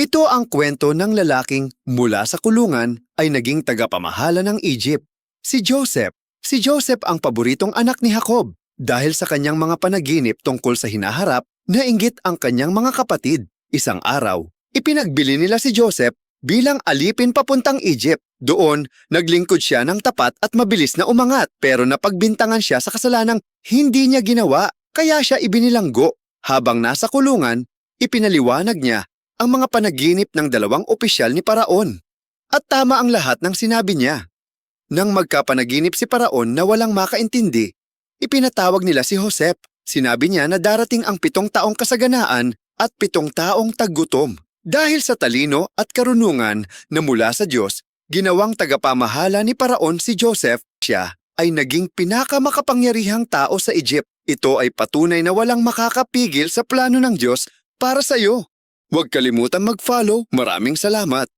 Ito ang kwento ng lalaking mula sa kulungan ay naging tagapamahala ng Egypt. Si Joseph. Si Joseph ang paboritong anak ni Jacob dahil sa kanyang mga panaginip tungkol sa hinaharap, nainggit ang kanyang mga kapatid. Isang araw, ipinagbili nila si Joseph bilang alipin papuntang Egypt. Doon, naglingkod siya ng tapat at mabilis na umangat pero napagbintangan siya sa kasalanang hindi niya ginawa kaya siya ibinilanggo. Habang nasa kulungan, ipinaliwanag niya ang mga panaginip ng dalawang opisyal ni Paraon. At tama ang lahat ng sinabi niya. Nang magkapanaginip si Paraon na walang makaintindi, ipinatawag nila si Josep. Sinabi niya na darating ang pitong taong kasaganaan at pitong taong taggutom. Dahil sa talino at karunungan na mula sa Diyos, ginawang tagapamahala ni Paraon si Joseph, siya ay naging pinakamakapangyarihang tao sa Egypt. Ito ay patunay na walang makakapigil sa plano ng Diyos para sa iyo. Huwag kalimutan mag-follow. Maraming salamat.